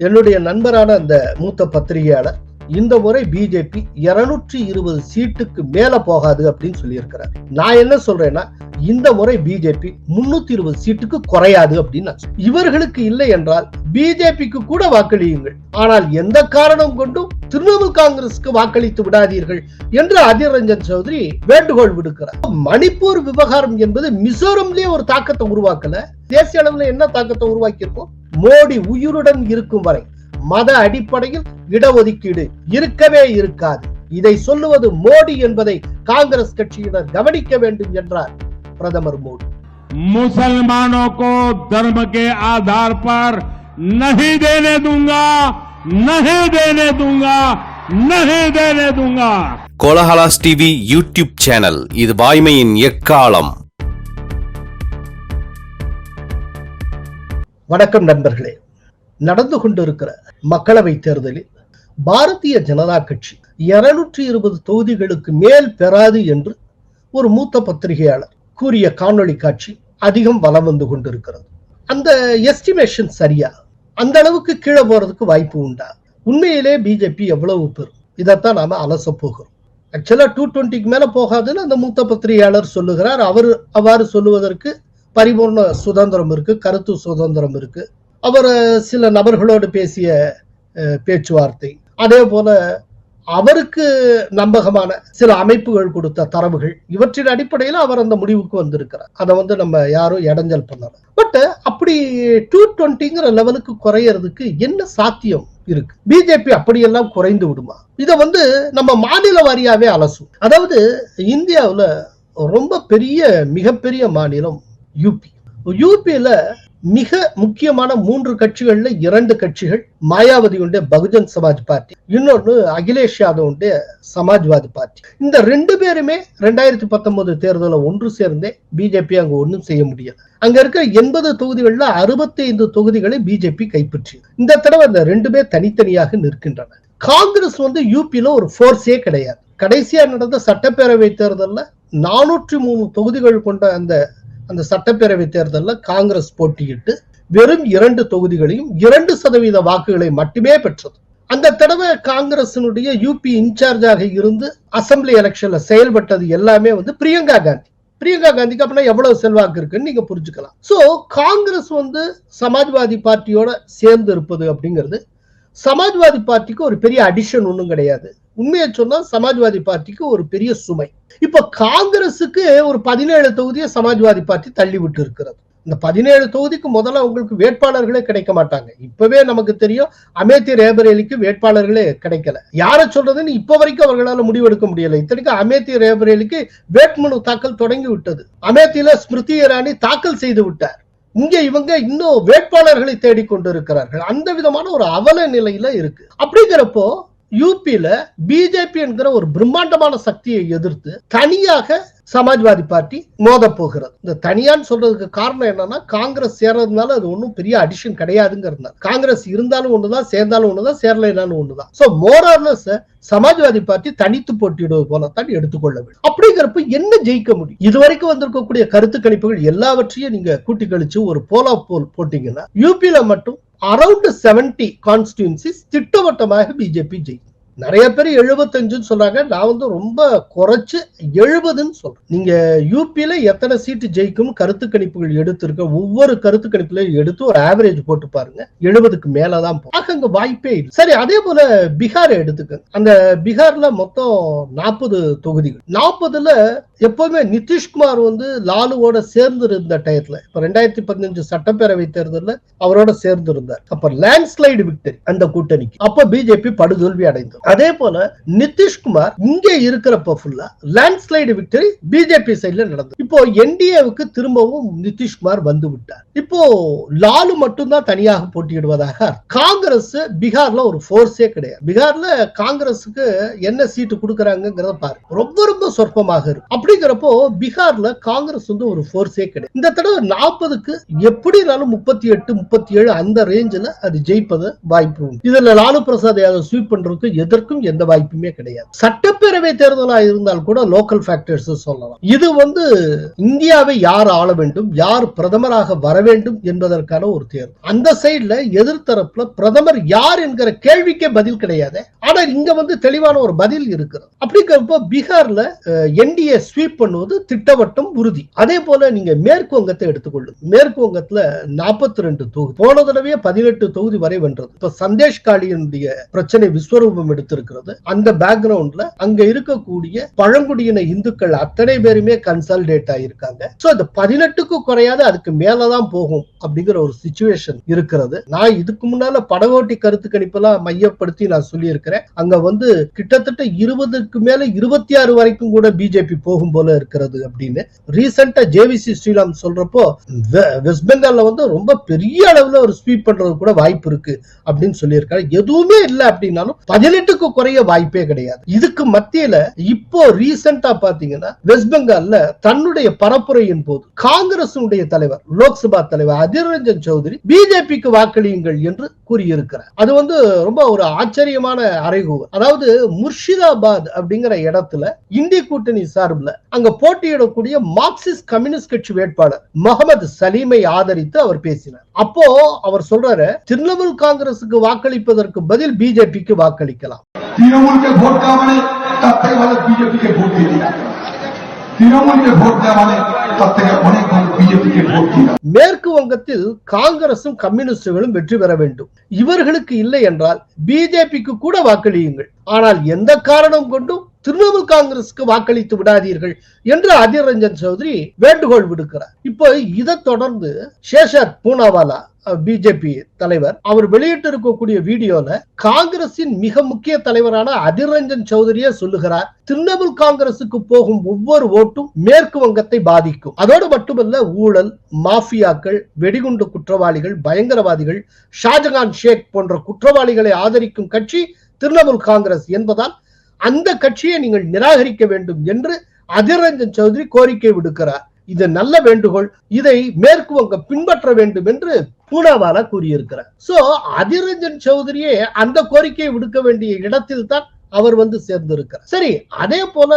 என்னுடைய நண்பரான அந்த மூத்த பத்திரிகையாளர் இந்த முறை பிஜேபி இருநூற்றி இருபது சீட்டுக்கு மேல போகாது அப்படின்னு சொல்லியிருக்கிறார். நான் என்ன சொல்றேன்னா இந்த முறை பிஜேபி முன்னூத்தி இருபது சீட்டுக்கு குறையாது அப்படின்னு இவர்களுக்கு இல்லை என்றால் பிஜேபிக்கு கூட வாக்களியுங்கள். ஆனால் எந்த காரணம் கொண்டும் திரிணாமுல் காங்கிரசுக்கு வாக்களித்து விடாதீர்கள் என்று அதிர் ரஞ்சன் சௌத்ரி வேண்டுகோள் விடுக்கிறார். மணிப்பூர் விவகாரம் என்பது மிசோரம்லயே ஒரு தாக்கத்தை உருவாக்கல. தேசிய அளவுல என்ன தாக்கத்தை உருவாக்கியிருக்கோம் மோடி உயிருடன் இருக்கும் வரை மத அடிப்படையில் இடஒதுக்கீடு இருக்கவே இருக்காது. இதை சொல்லுவது மோடி என்பதை காங்கிரஸ் கட்சியினர் கவனிக்க வேண்டும் என்றார் பிரதமர் மோடி मुसलमानों को धर्म के आधार पर नहीं देने दूंगा नहीं देने दूंगा नहीं देने दूंगा கோலஹலாஸ் டிவி யூடியூப் சேனல் இது வாய்மையின் எக்காலம் வணக்கம் நண்பர்களே நடந்து கொண்டிருக்கிற மக்களவை தேர்தலில் பாரதிய ஜனதா கட்சி இருநூற்றி இருபது தொகுதிகளுக்கு மேல் பெறாது என்று ஒரு மூத்த பத்திரிகையாளர் கூறிய காணொளி காட்சி அதிகம் வலம் வந்து கொண்டிருக்கிறது. அந்த எஸ்டிமேஷன் சரியா? அந்த அளவுக்கு கீழே போறதுக்கு வாய்ப்பு உண்டா? உண்மையிலே பிஜேபி எவ்வளவு பெரும்? இதைத்தான் நாம அலச போகிறோம். ஆக்சுவலா டூ டுவெண்ட்டிக்கு மேல போகாதுன்னு அந்த மூத்த பத்திரிகையாளர் சொல்லுகிறார். அவர் அவ்வாறு சொல்லுவதற்கு பரிபூர்ண சுதந்திரம் இருக்கு கருத்து சுதந்திரம் இருக்கு. அவர் சில நபர்களோடு பேசிய பேச்சுவார்த்தை. அதே போல அவருக்கு நம்பகமான சில அமைப்புகள் கொடுத்த தரவுகள் இவற்றின் அடிப்படையில் அவர் அந்த முடிவுக்கு வந்திருக்கிறார். அதை வந்து நம்ம யாரும் இடைஞ்சல் பண்ணல. பட் அப்படி டூ டுவெண்ட்டிங்கிற லெவலுக்கு குறையறதுக்கு என்ன சாத்தியம் இருக்கு? பிஜேபி அப்படியெல்லாம் குறைந்து விடுமா? இதை வந்து நம்ம மாநில வாரியாவே அலசும். அதாவது இந்தியாவில் ரொம்ப பெரிய மிகப்பெரிய மாநிலம் யூபி யூபியில மிக முக்கியமான மூன்று கட்சிகள்ல இரண்டு கட்சிகள் மாயாவதி உண்டு பகுஜன் சமாஜ் பார்ட்டி. இன்னொன்னு அகிலேஷ் யாதவ் உண்டு சமாஜ்வாதி பார்ட்டி. இந்த ரெண்டு பேருமே ரெண்டாயிரத்தி பத்தொன்பது தேர்தலில் ஒன்று சேர்ந்தே பிஜேபி அங்க ஒன்றும் செய்ய முடியல. அங்க இருக்க எண்பது தொகுதிகள்ல அறுபத்தி ஐந்து தொகுதிகளை பிஜேபி கைப்பற்றியது. இந்த தடவை இந்த ரெண்டுமே தனித்தனியாக நிற்கின்றன காங்கிரஸ் வந்து யூபியில ஒரு ஃபோர்ஸே கிடையாது. கடைசியா நடந்த சட்டப்பேரவை தேர்தலில் நானூற்றி மூணு தொகுதிகள் கொண்ட அந்த அந்த சட்டப்பேரவை தேர்தலில் காங்கிரஸ் போட்டியிட்டு வெறும் இரண்டு தொகுதிகளையும் இரண்டு சதவீத வாக்குகளை மட்டுமே பெற்றது. அந்த தடவை காங்கிரசினுடைய யூபி இன்சார்ஜாக இருந்து அசெம்பிளி எலெக்ஷன்ல செயல்பட்டது எல்லாமே வந்து பிரியங்கா காந்தி. பிரியங்கா காந்திக்கு அப்படின்னா எவ்வளவு செல்வாக்கு இருக்குன்னு நீங்க புரிஞ்சுக்கலாம். சோ காங்கிரஸ் வந்து சமாஜ்வாதி பார்ட்டியோட சேர்ந்து இருப்பது அப்படிங்கிறது சமாஜ்வாதி பார்ட்டிக்கு ஒரு பெரிய அடிஷன் ஒன்றும் கிடையாது. உண்மையை சொன்னா சமாஜ்வாதி பார்ட்டிக்கு ஒரு பெரிய சுமை. இப்ப காங்கிரசுக்கு ஒரு பதினேழு தொகுதியை சமாஜ்வாதி பார்ட்டி தள்ளி விட்டு இருக்கிறது. இந்த பதினேழு தொகுதிக்கு முதல்ல உங்களுக்கு வேட்பாளர்களே கிடைக்க மாட்டாங்க. இப்பவே நமக்கு தெரியும் அமேத்தி ரேபரேலிக்கு வேட்பாளர்களே கிடைக்கல. யாரை சொல்றதுன்னு இப்ப வரைக்கும் அவர்களால முடிவெடுக்க முடியல. இத்தனைக்கு அமேத்தி ரேபரேலிக்கு வேட்புமனு தாக்கல் தொடங்கி விட்டது. அமேத்தியில ஸ்மிருதி இரானி தாக்கல் செய்து விட்டார். இங்க இவங்க இன்னும் வேட்பாளர்களை தேடிக்கொண்டிருக்கிறார்கள். அந்த விதமான ஒரு அவல நிலையில இருக்கு. அப்படிங்கிறப்போ யூபியில பிஜேபி என்கிற ஒரு பிரம்மாண்டமான சக்தியை எதிர்த்து தனியாக சமாஜ்வாதி பார்ட்டி மோத போகிறது. இந்த தனியான்னு சொல்றதுக்கு காரணம் என்னன்னா காங்கிரஸ் சேர்றதுனால அது ஒன்றும் பெரிய அடிஷன் கிடையாதுங்கிறது காங்கிரஸ் இருந்தாலும் ஒண்ணுதான் சேர்ந்தாலும் ஒண்ணுதான் சேரலைனாலும் ஒண்ணுதான். சோ மோரர்லஸ் சமாஜ்வாதி பார்ட்டி தனித்து போட்டியிடுவது போலத்தான் எடுத்துக்கொள்ள வேண்டும். அப்படிங்கிறப்ப என்ன ஜெயிக்க முடியும்? இதுவரைக்கும் வந்திருக்கக்கூடிய கருத்து கணிப்புகள் எல்லாவற்றையும் நீங்க கூட்டி கழிச்சு ஒரு போலா போல் போட்டீங்கன்னா யூபியில மட்டும் அரௌண்ட் செவன்டி கான்ஸ்டியூன்சிஸ் திட்டவட்டமாக பிஜேபி ஜெயிக்கும் நிறைய பேர் எழுபத்தஞ்சுன்னு சொல்றாங்க. நான் வந்து ரொம்ப குறைச்சு எழுபதுன்னு சொல்றேன் நீங்க யூபியில எத்தனை சீட்டு ஜெயிக்கும் கருத்து கணிப்புகள் எடுத்திருக்க ஒவ்வொரு கருத்து கணிப்புலையும் எடுத்து ஒரு ஆவரேஜ் போட்டு பாருங்க. எழுபதுக்கு மேலதான் போகும் அங்க வாய்ப்பே இல்லை. சரி அதே போல பீகாரை எடுத்துக்க அந்த பீகார்ல மொத்தம் நாற்பது தொகுதிகள். நாற்பதுல எப்பவுமே நிதிஷ்குமார் வந்து லாலுவோட சேர்ந்து இருந்த டயத்துல இப்ப ரெண்டாயிரத்தி பதினஞ்சு சட்டப்பேரவை தேர்தலில் அவரோட சேர்ந்து இருந்தார் அப்ப லேண்ட்ஸ்லைடு விக்டரி அந்த கூட்டணிக்கு. அப்ப பிஜேபி படுதோல்வி அடைந்தது. அதே போல நிதிஷ்குமார் இங்கே இருக்கிறப்ப ஃபுல்லா லேண்ட்ஸ்லைடு விக்டரி பிஜேபி சைட்ல நடந்தது. இப்போ என்டிஏவுக்கு திரும்பவும் நிதிஷ்குமார் வந்து விட்டார். இப்போ லாலு மட்டும்தான் தனியாக போட்டியிடுவதாக காங்கிரஸ் பீகார்ல ஒரு ஃபோர்ஸே கிடையாது. பீகார்ல காங்கிரஸுக்கு என்ன சீட்டு கொடுக்கறாங்கிறத பாரு. ரொம்ப ரொம்ப சொற்பமாக இருக்கு அப்படிங்கிறப்போ பீகார்ல காங்கிரஸ் வந்து ஒரு ஃபோர்ஸே கிடையாது. இந்த தடவை நாற்பதுக்கு எப்படினாலும் முப்பத்தி எட்டு முப்பத்தி ஏழு அந்த ரேஞ்சில் அது ஜெயிப்பது வாய்ப்பு உண்டு. இதுல லாலு பிரசாத் யாதவ் ஸ்வீப் பண்றதுக்கு எதிர அதற்கும் எந்த வாய்ப்புமே கிடையாது. சட்டப்பேரவை தேர்தலா இருந்தால் கூட லோக்கல் ஃபேக்டர்ஸ் சொல்லலாம். இது வந்து இந்தியாவை யார் ஆள வேண்டும் யார் பிரதமராக வர வேண்டும் என்பதற்கான ஒரு தேர்தல் அந்த சைடுல எதிர்த்தரப்புல பிரதமர் யார் என்கிற கேள்விக்கே பதில் கிடையாது. ஆனா இங்க வந்து தெளிவான ஒரு பதில் இருக்கிறது. அப்படிங்கிறப்போ பீகார்ல என்டிஏ ஸ்வீப் பண்ணுவது திட்டவட்டம் உறுதி. அதே போல நீங்க மேற்கு வங்கத்தை எடுத்துக்கொள்ளுங்க. மேற்கு வங்கத்துல நாற்பத்தி ரெண்டு தொகுதி. போன தடவையே பதினெட்டு தொகுதி வரை வென்றது. இப்ப சந்தேஷ் காளியினுடைய பிரச்சனை விஸ்வரூபம் எடுத்து எடுத்திருக்கிறது. அந்த பேக்ரவுண்ட்ல அங்க இருக்கக்கூடிய பழங்குடியின இந்துக்கள் அத்தனை பேருமே கன்சால்டேட் ஆயிருக்காங்க. சோ அந்த பதினெட்டுக்கு குறையாது அதுக்கு மேலதான் போகும் அப்படிங்கிற ஒரு சுச்சுவேஷன் இருக்கிறது. நான் இதுக்கு முன்னால படகோட்டி கருத்து கணிப்பெல்லாம் மையப்படுத்தி நான் சொல்லியிருக்கிறேன். அங்க வந்து கிட்டத்தட்ட இருபதுக்கு மேல இருபத்தி ஆறு வரைக்கும் கூட பிஜேபி போகும் போல இருக்கிறது அப்படின்னு ரீசெண்டா ஜேவிசி ஸ்ரீராம் சொல்றப்போ வெஸ்ட் பெங்கால்ல வந்து ரொம்ப பெரிய அளவுல ஒரு ஸ்வீப் பண்றது கூட வாய்ப்பு இருக்கு அப்படின்னு சொல்லியிருக்காரு. எதுவுமே இல்ல அப்படின்னாலும் ஒன்றுக்கு குறைய வாய்ப்பே கிடையாது. இதுக்கு மத்தியில இப்போ ரீசெண்டா பாத்தீங்கன்னா வெஸ்ட் பெங்கால்ல தன்னுடைய பரப்புரையின் போது காங்கிரஸ் தலைவர் லோக்சபா தலைவர் அதிர் ரஞ்சன் சௌத்ரி பிஜேபிக்கு வாக்களியுங்கள் என்று கூறியிருக்கிறார். அது வந்து ரொம்ப ஒரு ஆச்சரியமான அறைகூவல். அதாவது முர்ஷிதாபாத் அப்படிங்கிற இடத்துல இந்திய கூட்டணி சார்பில் அங்க போட்டியிடக்கூடிய மார்க்சிஸ்ட் கம்யூனிஸ்ட் கட்சி வேட்பாளர் முகமது சலீமை ஆதரித்து அவர் பேசினார். அப்போ அவர் சொல்றாரு திரிணாமுல் காங்கிரசுக்கு வாக்களிப்பதற்கு பதில் பிஜேபிக்கு வாக்களிக்கலாம். তৃণমূলকে ভোট দেওয়া মানে তার থেকে ভালো বিজেপিকে ভোট দিয়ে দিলাম। তৃণমূলকে ভোট দেওয়া মানে তার থেকে অনেক ভালো বিজেপিকে ভোট দিলাম। மேற்கு வங்கத்தில் காங்கிரசும் கம்யூனிஸ்டுகளும் வெற்றி பெற வேண்டும். இவர்களுக்கு இல்லை என்றால் பிஜேபிக்கு கூட வாக்களியுங்கள். ஆனால் எந்த காரணம் கொண்டும் திரிணாமுல் காங்கிரசுக்கு வாக்களித்து விடாதீர்கள் என்று அதிர் ரஞ்சன் சௌத்ரி வேண்டுகோள் விடுக்கிறார். இப்போ இதை தொடர்ந்து சேஷர் பூனாவாலா பிஜேபி தலைவர் அவர் வெளியிட்டு இருக்கக்கூடிய வீடியோல காங்கிரசின் மிக முக்கிய தலைவரான அதிர் ரஞ்சன் சௌதரியே சொல்லுகிறார் திரிணாமுல் காங்கிரசுக்கு போகும் ஒவ்வொரு ஓட்டும் மேற்கு வங்கத்தை பாதிக்கும். அதோடு மட்டுமல்ல ஊழல் மாஃபியாக்கள் வெடிகுண்டு குற்றவாளிகள் பயங்கரவாதிகள் ஷாஜகான் ஷேக் போன்ற குற்றவாளிகளை ஆதரிக்கும் கட்சி திரிணாமுல் காங்கிரஸ் என்பதால் அந்த கட்சியை நீங்கள் நிராகரிக்க வேண்டும் என்று அதிர் ரஞ்சன் சௌத்ரி கோரிக்கை விடுக்கிறார். இது நல்ல வேண்டுகோள். இதை மேற்கு வங்க பின்பற்ற வேண்டும் என்று பூனாவாலா கூறியிருக்கிறார். சோ அதிர் ரஞ்சன் சௌத்ரியே அந்த கோரிக்கையை விடுக்க வேண்டிய இடத்தில் தான் அவர் வந்து சேர்ந்திருக்கிறார். சரி அதே போல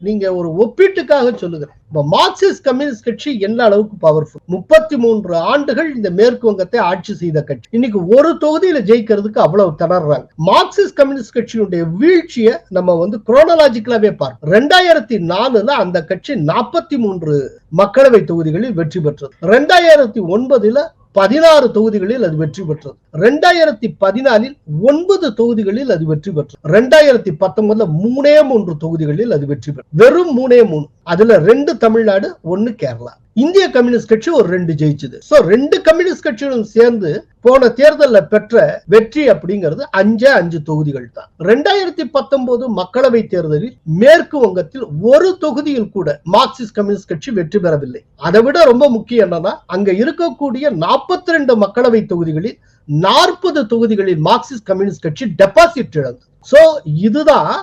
நீங்க ஒரு ஒப்பீட்டுக்காக சொல்லுகிறேன் இப்ப மார்க்சிஸ்ட் கம்யூனிஸ்ட் கட்சி என்ன அளவுக்கு பவர்ஃபுல் முப்பத்தி மூன்று ஆண்டுகள் இந்த மேற்கு வங்கத்தை ஆட்சி செய்த கட்சி. இன்னைக்கு ஒரு தொகுதியில ஜெயிக்கிறதுக்கு அவ்வளவு திணறாங்க. மார்க்சிஸ்ட் கம்யூனிஸ்ட் கட்சியினுடைய வீழ்ச்சியை நம்ம வந்து குரோனலாஜிக்கலாவே பார்ப்போம். ரெண்டாயிரத்தி நாலுல அந்த கட்சி நாற்பத்தி மூன்று மக்களவை தொகுதிகளில் வெற்றி பெற்றது. ரெண்டாயிரத்தி ஒன்பதுல பதினாறு தொகுதிகளில் அது வெற்றி பெற்றது. ரெண்டாயிரத்தி பதினாலில் ஒன்பது தொகுதிகளில் அது வெற்றி பெற்றது. ரெண்டாயிரத்தி பத்தொன்பதுல மூணே மூன்று தொகுதிகளில் அது வெற்றி பெற்றது. வெறும் மூணே மூணு. அதுல ரெண்டு தமிழ்நாடு ஒன்னு கேரளா. இந்திய கம்யூனிஸ்ட் கட்சி ஒரு ரெண்டு ஜெயிச்சது. சோ ரெண்டு கம்யூனிஸ்ட் கட்சிகளும் சேர்ந்து போன தேர்தலில் பெற்ற வெற்றி அப்படிங்கிறது அஞ்சே அஞ்சு தொகுதிகள் தான். ரெண்டாயிரத்தி பத்தொன்பது மக்களவை தேர்தலில் மேற்கு வங்கத்தில் ஒரு தொகுதியில் கூட மார்க்சிஸ்ட் கம்யூனிஸ்ட் கட்சி வெற்றி பெறவில்லை. அதை விட ரொம்ப முக்கியம் என்னன்னா அங்க இருக்கக்கூடிய நாற்பத்தி ரெண்டு மக்களவை தொகுதிகளில் நாற்பது தொகுதிகளில் மார்க்சிஸ்ட் கம்யூனிஸ்ட் கட்சி டெபாசிட் இழந்தது. சோ இதுதான்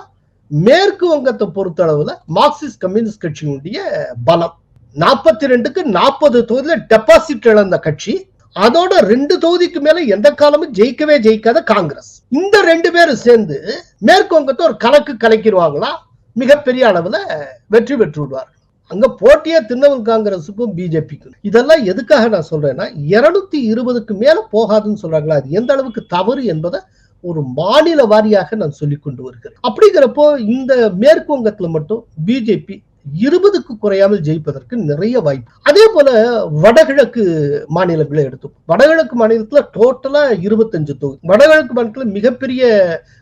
மேற்கு வங்கத்தை பொறுத்தளவுல மார்க்சிஸ்ட் கம்யூனிஸ்ட் கட்சியினுடைய பலம். நாற்பத்தி ரெண்டுக்கு நாற்பது தொகுதியில டெபாசிட் இழந்த கட்சி அதோட ரெண்டு தொகுதிக்கு மேல எந்த காலமும் ஜெயிக்கவே ஜெயிக்காத காங்கிரஸ். இந்த ரெண்டு பேரும் சேர்ந்து மேற்கு வங்கத்தை ஒரு கணக்கு கலைக்கிடுவாங்களா? மிகப்பெரிய அளவுல வெற்றி பெற்று விடுவார் அங்க போட்டியா திரிணாமுல் காங்கிரசுக்கும் பிஜேபிக்கும். இதெல்லாம் எதுக்காக நான் சொல்றேன்னா இருநூத்தி இருபதுக்கு மேல போகாதுன்னு சொல்றாங்களா? அது எந்த அளவுக்கு தவறு என்பதை ஒரு மாநில வாரியாக நான் சொல்லிக் கொண்டு வருகிறேன். அப்படிங்கிறப்போ இந்த மேற்கு வங்கத்துல மட்டும் பிஜேபி இருபதுக்கு குறையாமல் ஜெயிப்பதற்கு நிறைய வாய்ப்பு. அதே போல வடகிழக்கு மாநிலங்களை எடுத்தோம் வடகிழக்கு மாநிலத்துல டோட்டலா இருபத்தஞ்சு தொகுதி. வடகிழக்கு மாநிலத்துல மிகப்பெரிய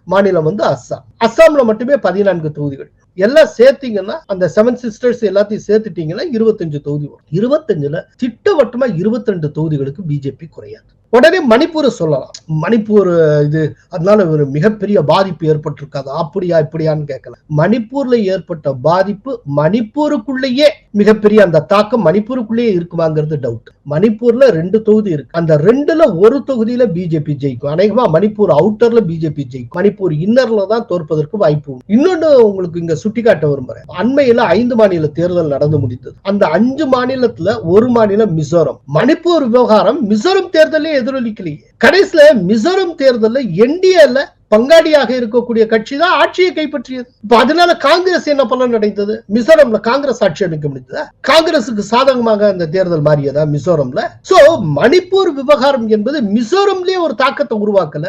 மாநிலம் வந்து அஸ்ஸாம். அஸ்ஸாம்ல மட்டுமே பதினான்கு தொகுதிகள். எல்லாம் சேர்த்தீங்கன்னா அந்த செவன் சிஸ்டர்ஸ் எல்லாத்தையும் சேர்த்துட்டீங்கன்னா இருபத்தஞ்சு தொகுதி வரும். இருபத்தஞ்சுல திட்டவட்டமா இருபத்தி ரெண்டு தொகுதிகளுக்கு பிஜேபி குறையாது. உடனே மணிப்பூர் சொல்லலாம். மணிப்பூர் இது அதனால ஒரு மிகப்பெரிய பாதிப்பு ஏற்பட்டிருக்காது. அப்படியா இப்படியான்னு கேட்கல மணிப்பூர்ல ஏற்பட்ட பாதிப்பு மணிப்பூருக்குள்ளேயே மிகப்பெரிய அந்த தாக்கம் மணிப்பூருக்குள்ளேயே இருக்குமாங்கிறது டவுட் மணிப்பூர்ல ரெண்டு தொகுதி இருக்கு. அந்த ரெண்டுல ஒரு தொகுதியில பிஜேபி ஜெயிக்கும். அநேகமா மணிப்பூர் அவுட்டர்ல பிஜேபி ஜெயிக்கும். மணிப்பூர் இன்னர்ல தான் தோற்பதற்கு வாய்ப்பு இன்னொன்னு உங்களுக்கு இங்க சுட்டிக்காட்ட விரும்புறேன். அண்மையில ஐந்து மாநில தேர்தல் நடந்து முடிந்தது. அந்த அஞ்சு மாநிலத்துல ஒரு மாநிலம் மிசோரம். மணிப்பூர் விவகாரம் மிசோரம் தேர்தலே எதிரொலிக்கலையே. கடைசியில மிசோரம் தேர்தலில் என்டிஏல பங்காளியாக இருக்கக்கூடிய கட்சி தான் ஆட்சியை கைப்பற்றியது. இப்ப அதனால காங்கிரஸ் என்ன பலன் அடைந்தது? மிசோரம்ல காங்கிரஸ் ஆட்சி அமைக்க முடிந்ததா? காங்கிரசுக்கு சாதகமாக அந்த தேர்தல் மாறியதா மிசோரம்ல? சோ மணிப்பூர் விவகாரம் என்பது மிசோரம்லயே ஒரு தாக்கத்தை உருவாக்கல.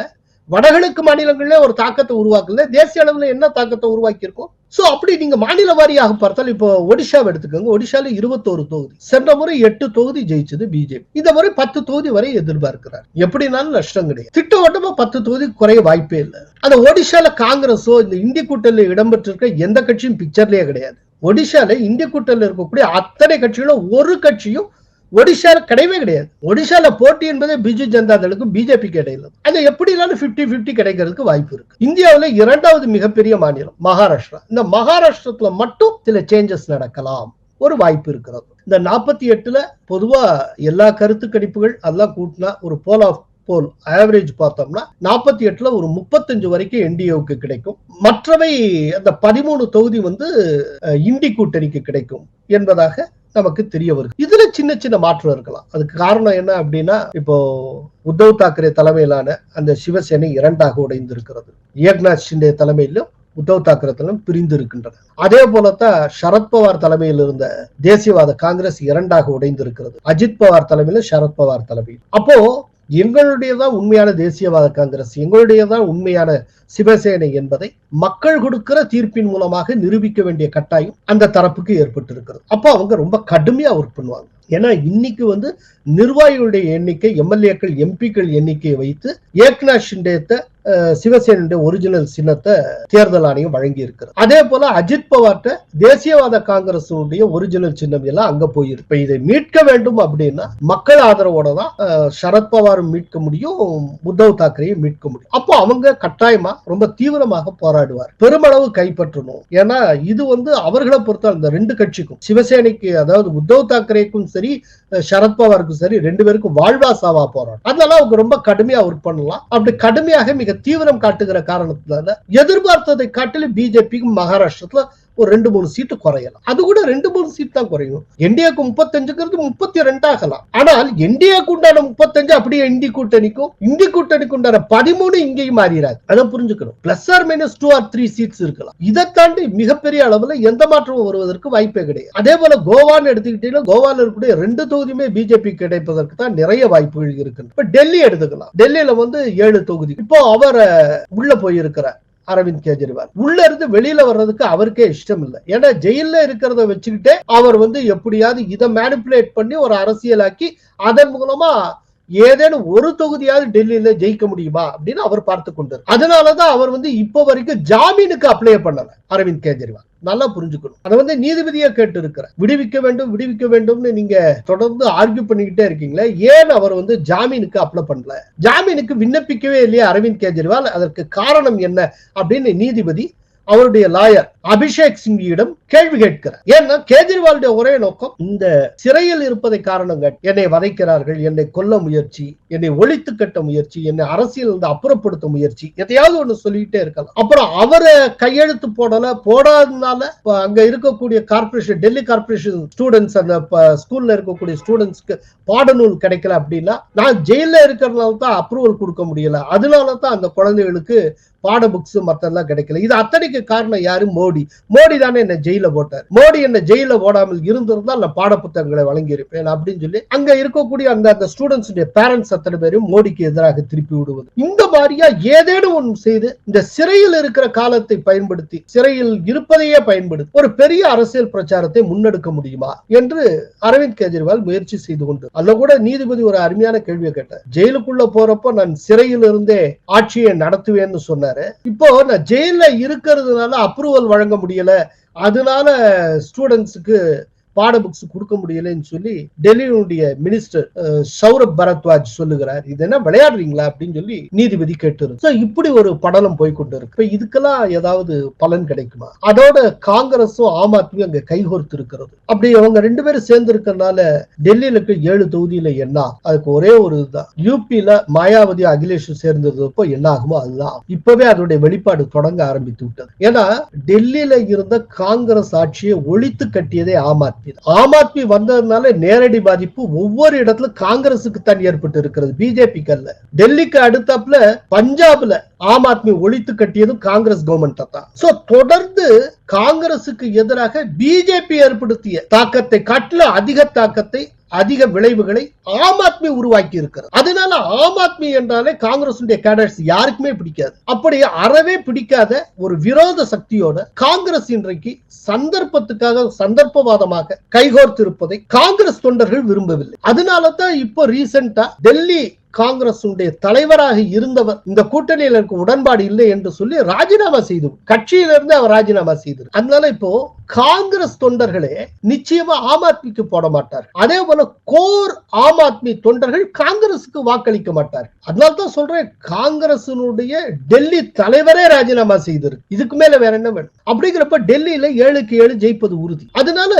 வடகிழக்கு மாநிலங்கள்ல ஒரு தாக்கத்தை உருவாக்கல தேசிய அளவுல என்ன தாக்கத்தை உருவாக்கி இருக்கும் அப்படி நீங்க மாநில வாரியாக பார்த்தால் இப்போ ஒடிஷாவை எடுத்துக்கோங்க. ஒடிஷால இருபத்தோரு தொகுதி. சென்ற முறை எட்டு தொகுதி ஜெயிச்சது பிஜேபி. இந்த முறை பத்து தொகுதி வரை எதிர்பார்க்கிறார். எப்படினாலும் நஷ்டம் கிடையாது. திட்டவட்டமா பத்து தொகுதி குறைய வாய்ப்பே இல்லை. அந்த ஒடிஷால காங்கிரஸோ இந்த இந்திய கூட்டணியில் இடம்பெற்றிருக்க எந்த கட்சியும் பிக்சர்லயே கிடையாது. ஒடிஷால இந்திய கூட்டணியில் இருக்கக்கூடிய அத்தனை கட்சிகளும் ஒரு கட்சியும் ஒடிஷால கிடையவே கிடையாது. ஒடிஷால போட்டி என்பதே பிஜு ஜனதா தளுக்கும் பிஜேபிக்கு இடையில. அது எப்படி இல்லாலும் பிப்டி பிப்டி கிடைக்கிறதுக்கு வாய்ப்பு இருக்கு. இந்தியாவுல இரண்டாவது மிகப்பெரிய மாநிலம் மகாராஷ்டிரா. இந்த மகாராஷ்டிரத்துல மட்டும் சில சேஞ்சஸ் நடக்கலாம். ஒரு வாய்ப்பு இருக்கிறது. இந்த நாற்பத்தி எட்டுல பொதுவா எல்லா கருத்து கணிப்புகள் அதெல்லாம் கூட்டினா ஒரு போல் ஆஃப் போல் ஆவரேஜ் பார்த்தோம்னா நாற்பத்தி எட்டுல ஒரு முப்பத்தஞ்சு வரைக்கும் என்டிஏவுக்கு கிடைக்கும். மற்றவை அந்த பதிமூணு தொகுதி வந்து இண்டி கூட்டணிக்கு கிடைக்கும் என்பதாக நமக்கு தெரிய வருது. இதுல சின்ன சின்ன மாற்றம் இருக்கலாம். அதுக்கு காரணம் என்ன அப்படின்னா இப்போ உத்தவ் தாக்கரே தலைமையிலான அந்த சிவசேனை இரண்டாக உடைந்திருக்கிறது. ஏக்நாத் ஷிண்டே தலைமையிலும் உத்தவ் தாக்கரே தலைமை பிரிந்து இருக்கின்றன அதே போலத்தான் சரத்பவார் தலைமையில் இருந்த தேசியவாத காங்கிரஸ் இரண்டாக உடைந்திருக்கிறது. அஜித் பவார் தலைமையில சரத்பவார் தலைமையில். அப்போ எங்களுடையதான் உண்மையான தேசியவாத காங்கிரஸ் எங்களுடையதான் உண்மையான சிவசேனை என்பதை மக்கள் கொடுக்கிற தீர்ப்பின் மூலமாக நிரூபிக்க வேண்டிய கட்டாயம் அந்த தரப்புக்கு ஏற்பட்டிருக்கிறது. அப்போ அவங்க ரொம்ப கடுமையா ஒர்க் பண்ணுவாங்க. ஏன்னா இன்னைக்கு வந்து நிர்வாகிகளுடைய எண்ணிக்கை எம்எல்ஏக்கள் எம்பிக்கள் எண்ணிக்கையை வைத்து ஏக்நாத் ஷிண்டேத்தை அஹ், சிவசேனையுடைய ஒரிஜினல் சின்னத்தை தேர்தல் ஆணையம் வழங்கி இருக்கிறது அதே போல அஜித் பவார்ட்ட தேசியவாத காங்கிரஸ் ஒரிஜினல் சின்னம் எல்லாம் அங்க போயிருக்கு. இதை மீட்க வேண்டும் அப்படின்னா மக்கள் ஆதரவோட தான் அஹ், சரத்பவாரும் மீட்க முடியும் உத்தவ் தாக்கரையும் மீட்க முடியும். அப்போ அவங்க கட்டாயமா ரொம்ப தீவிரமாக போராடுவார். பெருமளவு கைப்பற்றணும். ஏன்னா இது வந்து அவர்களை பொறுத்த அந்த ரெண்டு கட்சிக்கும் சிவசேனைக்கு அதாவது உத்தவ் தாக்கரேக்கும் சரி சரத்பவாருக்கும் சரி ரெண்டு பேருக்கும் வாழ்வா சாவா போராட்டம். அதனால அவங்க ரொம்ப கடுமையா ஒர்க் பண்ணலாம். அப்படி கடுமையாக மிக தீவிரம் காட்டுகிற காரணத்தினால எதிர்பார்த்ததை காட்டிலும் பிஜேபிக்கும் மகாராஷ்டிரத்துல ஒரு ரெண்டு மூணு சீட்டு குறையலாம். அது கூட ரெண்டு மூணு சீட் தான் குறையும். என்டிஏக்கு முப்பத்தஞ்சுங்கிறது முப்பத்தி ரெண்டு ஆகலாம் ஆனால் என்டிஏக்கு உண்டான முப்பத்தஞ்சு அப்படியே இந்தி கூட்டணிக்கும் இந்தி கூட்டணிக்கு உண்டான பதிமூணு இங்கேயும் மாறிடாது அதை புரிஞ்சுக்கணும். Plus or minus two or three seats இருக்கலாம். இதை தாண்டி மிகப்பெரிய அளவுல எந்த மாற்றமும் வருவதற்கு வாய்ப்பே கிடையாது. அதே போல கோவான்னு எடுத்துக்கிட்டீங்கன்னா கோவால இருக்கக்கூடிய ரெண்டு தொகுதியுமே பிஜேபி கிடைப்பதற்கு தான் நிறைய வாய்ப்புகள் இருக்கு இப்ப டெல்லி எடுத்துக்கலாம். டெல்லியில வந்து ஏழு தொகுதி. இப்போ அவர் உள்ள போயிருக்கிறார். அரவிந்த் கெஜ்ரிவால். உள்ள இருந்து வெளியில வர்றதுக்கு அவருக்கே இஷ்டம் இல்லை ஏன்னா ஜெயில்ல இருக்கிறத வச்சுக்கிட்டே அவர் வந்து எப்படியாவது இதை மேனிப்புலேட் பண்ணி ஒரு அரசியலாக்கி அதன் மூலமா ஏதேனும் ஒரு தொகுதியாவது டெல்லியில ஜெயிக்க முடியுமா அப்படின்னு அவர் பார்த்து கொண்டார். அதனாலதான் அவர் வந்து இப்போ வரைக்கும் ஜாமீனுக்கு அப்ளை பண்ணல அரவிந்த் கெஜ்ரிவால். நல்லா புரிஞ்சுக்கணும். அதை வந்து நீதிபதியா கேட்டு இருக்கிற விடுவிக்க வேண்டும் விடுவிக்க வேண்டும்னு நீங்க தொடர்ந்து ஆர்கியூ பண்ணிக்கிட்டே இருக்கீங்களே ஏன் அவர் வந்து ஜாமீனுக்கு அப்ளை பண்ணல? ஜாமீனுக்கு விண்ணப்பிக்கவே இல்லையா அரவிந்த் கெஜ்ரிவால் அதற்கு காரணம் என்ன அப்படின்னு நீதிபதி அவருடைய லாயர் அபிஷேக் சிங்கியிடம் கேள்வி கேட்கிறார். ஏன்னா கேஜ்ரிவாலுடைய ஒரே நோக்கம் இந்த சிறையில் இருப்பதை காரணங்கள் என்னை வதைக்கிறார்கள் என்னை கொல்ல முயற்சி என்னை ஒழித்து கட்ட முயற்சி என்னை அரசியல் இருந்து அப்புறப்படுத்த முயற்சி எதையாவது ஒண்ணு சொல்லிட்டே இருக்கலாம். அப்புறம் அவரை கையெழுத்து போடல போடாதனால அங்க இருக்கக்கூடிய கார்பரேஷன் டெல்லி கார்பரேஷன் ஸ்டூடெண்ட்ஸ் அந்த ஸ்கூல்ல இருக்கக்கூடிய ஸ்டூடெண்ட்ஸ்க்கு பாடநூல் கிடைக்கல அப்படின்னா நான் ஜெயில இருக்கிறதுனால தான் அப்ரூவல் கொடுக்க முடியல. அதனால தான் அந்த குழந்தைகளுக்கு பாட புக்ஸ் மற்றெல்லாம் கிடைக்கல. இது அத்தனைக்கு காரணம் யாரு? மோடி. மோடி தானே என்ன ஜெயில போட்டார். மோடி என்ன ஜெயில போடாமல் இருந்திருந்தால் நான் பாட புத்தகங்களை வழங்கி இருப்பேன் அப்படின்னு சொல்லி அங்க இருக்கக்கூடிய அந்த அந்த ஸ்டூடெண்ட்ஸுடைய பேரண்ட்ஸ் அத்தனை பேரும் மோடிக்கு எதிராக திருப்பி விடுவது. இந்த மாதிரியா ஏதேனும் ஒன்று செய்து இந்த சிறையில் இருக்கிற காலத்தை பயன்படுத்தி சிறையில் இருப்பதையே பயன்படுத்தி ஒரு பெரிய அரசியல் பிரச்சாரத்தை முன்னெடுக்க முடியுமா என்று அரவிந்த் கெஜ்ரிவால் முயற்சி செய்து கொண்டு அல்ல கூட நீதிபதி ஒரு அருமையான கேள்வியை கேட்டார். ஜெயிலுக்குள்ள போறப்போ நான் சிறையில் இருந்தே ஆட்சியை நடத்துவேன்னு சொன்னாரு. இப்போ நான் ஜெயில இருக்கிறதுனால அப்ரூவல் வழங்க முடியல. அதனால ஸ்டூடெண்ட்ஸுக்கு பாட புக்ஸ் கொடுக்க முடியலன்னு சொல்லி டெல்லியினுடைய மினிஸ்டர் சௌரப் பரத்வாஜ் சொல்லுகிறார். இது என்ன விளையாடுறீங்களா அப்படின்னு சொல்லி நீதிபதி கேட்டு ஸோ இப்படி ஒரு படலம் போய்கொண்டு இருக்கு இப்போ இதுக்கெல்லாம் ஏதாவது பலன் கிடைக்குமா? அதோட காங்கிரஸும் ஆம் ஆத்மியும் அங்க கைகோர்த்து இருக்கிறது அப்படி அவங்க ரெண்டு பேரும் சேர்ந்து இருக்கிறதுனால டெல்லியில இருக்க ஏழு தொகுதியில என்ன அதுக்கு ஒரே ஒரு இதுதான். யூபியில மாயாவதி அகிலேஷும் சேர்ந்ததுப்போ என்ன ஆகுமோ அதுதான். இப்பவே அதனுடைய வெளிப்பாடு தொடங்க ஆரம்பித்து விட்டது. ஏன்னா டெல்லியில இருந்த காங்கிரஸ் ஆட்சியை ஒழித்து கட்டியதே ஆம் ஆத்மி. ஆத்மி தான். ஆம் ஆத்மி வந்ததுனால நேரடி பாதிப்பு ஒவ்வொரு இடத்துல காங்கிரசுக்கு தான் ஏற்பட்டு இருக்கிறது பிஜேபிக்கு அல்ல டெல்லிக்கு அடுத்தாப்புல பஞ்சாப்ல ஆம் ஆத்மி ஒழித்து கட்டியதும் காங்கிரஸ் கவர்மெண்ட் தான் சோ தொடர்ந்து காங்கிரசுக்கு எதிராக பிஜேபி ஏற்படுத்திய தாக்கத்தை காட்டில அதிக தாக்கத்தை அதிக விளைவுகளை ஆம் ஆத்மி உருவாக்கி இருக்கிறது. அதனால ஆம் ஆத்மி என்றாலே காங்கிரஸ் கேடர்ஸ் யாருக்குமே பிடிக்காது. அப்படி அறவே பிடிக்காத ஒரு விரோத சக்தியோட காங்கிரஸ் இன்றைக்கு சந்தர்ப்பத்துக்காக சந்தர்ப்பவாதமாக கைகோர்த்திருப்பதை காங்கிரஸ் தொண்டர்கள் விரும்பவில்லை. அதனால தான் இப்போ ரீசெண்டா டெல்லி காங்கிரஸ் தலைவராக இருந்தவர் இந்த கூட்டணியில் இருக்க உடன்பாடு இல்லை என்று சொல்லி ராஜினாமா செய்து கட்சியிலிருந்து அவர் ராஜினாமா செய்தார். அதனால இப்போ காங்கிரஸ் தொண்டர்களே நிச்சயமா ஆம் ஆத்மிக்கு போட மாட்டார் அதே போல கோர் ஆம் ஆத்மி தொண்டர்கள் காங்கிரசுக்கு வாக்களிக்க மாட்டார் அதனால தான் சொல்றேன் காங்கிரசினுடைய டெல்லி தலைவரே ராஜினாமா செய்தார். இதுக்கு மேல வேற என்ன வேணும்? அப்படிங்கிறப்ப டெல்லியில ஏழுக்கு ஏழு ஜெயிப்பது உறுதி. அதனால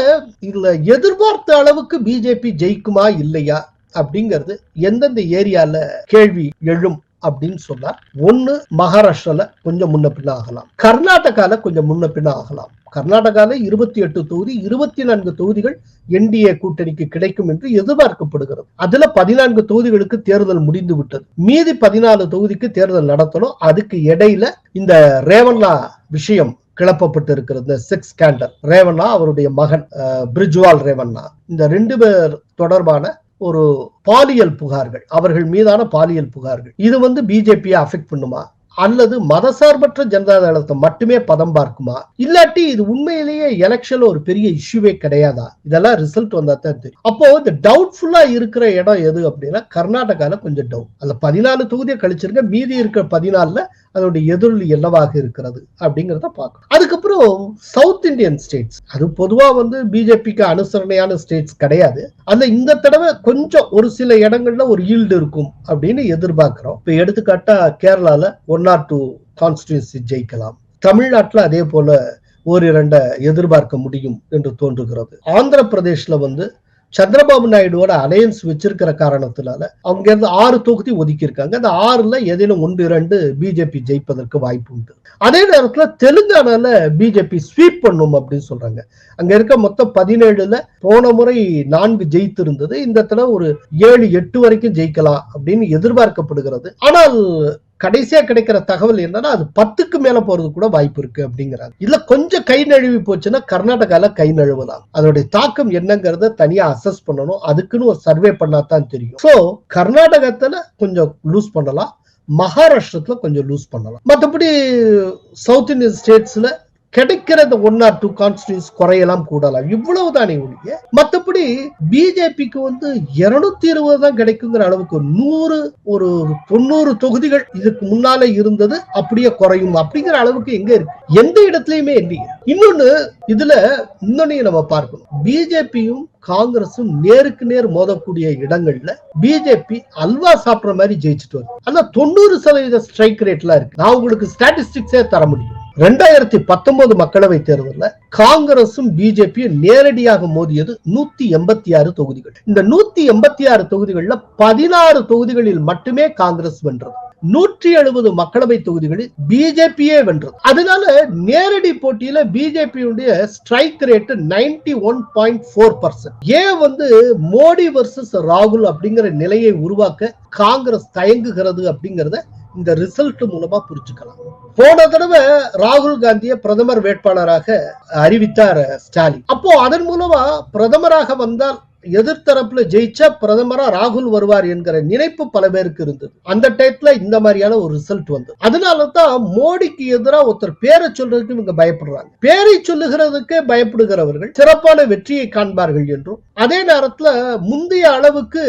இதுல எதிர்பார்த்த அளவுக்கு பிஜேபி ஜெயிக்குமா இல்லையா? அப்படிங்கிறது எந்தெந்த ஏரியால கேள்வி எழும் அப்படின்னு சொன்னா ஒன்னு மகாராஷ்டிரால கொஞ்சம் முன்ன பின்ன ஆகலாம். கர்நாடகால கொஞ்சம் முன்ன பின்ன ஆகலாம். கர்நாடகால இருபத்தி எட்டு தொகுதி இருபத்தி நான்கு தொகுதிகள் என்டிஏ கூட்டணிக்கு கிடைக்கும் என்று எதிர்பார்க்கப்படுகிறது. அதுல பதினான்கு தொகுதிகளுக்கு தேர்தல் முடிந்து விட்டது. மீதி பதினாலு தொகுதிக்கு தேர்தல் நடத்தணும். அதுக்கு இடையில இந்த ரேவண்ணா விஷயம் கிளப்பப்பட்டு இருக்கிறது இந்த செக்ஸ் ஸ்கேண்டல் ரேவண்ணா அவருடைய மகன் பிரிஜ்வால் ரேவண்ணா. இந்த ரெண்டு பேர் தொடர்பான ஒரு பாலியல் புகார்கள் அவர்கள் மீதான பாலியல் புகார்கள் இது வந்து பிஜேபியை அஃபெக்ட் பண்ணுமா? அல்லது மதசார்பற்ற ஜனதா தளத்தை மட்டுமே பதம் பார்க்குமா? இல்லாட்டி இது உண்மையிலேயே எலெக்ஷன்ல ஒரு பெரிய இஷ்யூவே கிடையாதா? இதெல்லாம் ரிசல்ட் வந்தா தான் தெரியும். அப்போ இந்த டவுட்ஃபுல்லா இருக்கிற இடம் எது அப்படின்னா கர்நாடகால கொஞ்சம் டவுட் அந்த பதினாலு தொகுதியை கழிச்சிருக்க மீதி இருக்கிற பதினாலுல அதனுடைய எதிரொலி என்னவாக இருக்கிறது அப்படிங்கறத பார்க்கணும். அதுக்கப்புறம் சவுத் இந்தியன் ஸ்டேட்ஸ் அது பொதுவா வந்து பிஜேபிக்கு அனுசரணையான ஸ்டேட்ஸ் கிடையாது. அதுல இந்த தடவை கொஞ்சம் ஒரு சில இடங்கள்ல ஒரு ஈல்டு இருக்கும் அப்படின்னு எதிர்பார்க்கிறோம். இப்ப எடுத்துக்காட்டா கேரளால ஒன் ஆர் டூ கான்ஸ்டியூன்சி ஜெயிக்கலாம். தமிழ்நாட்டுல அதே போல ஓரிரண்ட எதிர்பார்க்க முடியும் என்று தோன்றுகிறது. ஆந்திர பிரதேஷ்ல வந்து சந்திரபாபு நாயுடுவோட அலையன்ஸ் வச்சிருக்கிற காரணத்தினால அவங்க இருந்து ஆறு தொகுதி ஒதுக்கி இருக்காங்க அந்த ஆறுல ஏதேனும் ஒன்று இரண்டு பிஜேபி ஜெயிப்பதற்கு வாய்ப்பு உண்டு. அதே நேரத்துல தெலுங்கானால பிஜேபி ஸ்வீப் பண்ணும் அப்படின்னு சொல்றாங்க. அங்க இருக்க மொத்தம் பதினேழுல போன முறை நான்கு ஜெயித்து இருந்தது இந்த தடவை ஒரு ஏழு எட்டு வரைக்கும் ஜெயிக்கலாம் அப்படின்னு எதிர்பார்க்கப்படுகிறது. ஆனால் கடைசியா கிடைக்கிற தகவல் என்னன்னா அது பத்துக்கு மேல போறது கூட வாய்ப்பு இருக்கு அப்படிங்கிறாங்க இதுல கொஞ்சம் கை நழுவி போச்சுன்னா கர்நாடகால கை நழுவலாம். அதோடைய தாக்கம் என்னங்கிறத தனியா அசஸ் பண்ணணும். அதுக்குன்னு ஒரு சர்வே பண்ணாதான் தெரியும். சோ கர்நாடகத்துல கொஞ்சம் லூஸ் பண்ணலாம். மகாராஷ்டிரத்துல கொஞ்சம் லூஸ் பண்ணலாம். மற்றபடி சவுத் இந்தியன் ஸ்டேட்ஸ்ல கிடைக்கிற ஒன் ஆர் டூ கான்ஸ்டியூன்ஸ் குறையலாம் கூடலாம். இவ்வளவு தானே ஒழிய மத்தபடி பிஜேபிக்கு வந்து இருநூத்தி இருபது தான் கிடைக்குங்கிற அளவுக்கு நூறு ஒரு தொண்ணூறு தொகுதிகள் இதுக்கு முன்னால இருந்தது அப்படியே குறையும் அப்படிங்கிற அளவுக்கு எங்க இருக்கு? எந்த இடத்துலயுமே இல்லைங்க இன்னொன்னு இதுல இன்னொன்னு நம்ம பார்க்கணும். பிஜேபியும் காங்கிரஸும் நேருக்கு நேர் மோதக்கூடிய இடங்கள்ல பிஜேபி அல்வா சாப்பிடுற மாதிரி ஜெயிச்சுட்டு வருது. ஆனா தொண்ணூறு சதவீத ஸ்ட்ரைக் ரேட்லாம் இருக்கு. நான் உங்களுக்கு ஸ்டாட்டிஸ்டிக்ஸே தர முடியும். ரெண்டாயிரத்தி பத்தொன்பது மக்களவை தேர்தலில் காங்கிரசும் பிஜேபியும் நேரடியாக மோதியது நூத்தி எண்பத்தி ஆறு தொகுதிகள். இந்த நூத்தி எண்பத்தி ஆறு தொகுதிகளில் பதினாறு தொகுதிகளில் மட்டுமே காங்கிரஸ் வென்றது. நூற்றி எழுபது மக்களவை தொகுதிகளில் பிஜேபியே வென்றது. அதனால நேரடி போட்டியில பிஜேபியுடைய strike rate ninety one point four percent. ஏன் வந்து மோடி வர்சஸ் ராகுல் அப்படிங்கிற நிலையை உருவாக்க காங்கிரஸ் தயங்குகிறது அப்படிங்கறத இந்த ரிசல்ட் மூலமா புரிஞ்சுக்கலாம். போன தடவை ராகுல் காந்தியை பிரதமர் வேட்பாளராக அறிவித்தார் ஸ்டாலின். அப்போ அதன் மூலமா பிரதமராக வந்தால் எதிர்த்தரப்புல ஜெயிச்சா பிரதமரா ராகுல் வருவார் என்கிற நினைப்பு பல பேருக்கு இருந்தது. அந்த டைத்துல இந்த மாதிரியான ஒரு ரிசல்ட் வந்தது. அதனாலதான் மோடிக்கு எதிராக ஒருத்தர் பேரை சொல்றதுக்கு இவங்க பயப்படுறாங்க. பேரை சொல்லுகிறதுக்கு பயப்படுகிறவர்கள் சிறப்பான வெற்றியை காண்பார்கள் என்றும் அதே நேரத்துல முந்தைய அளவுக்கு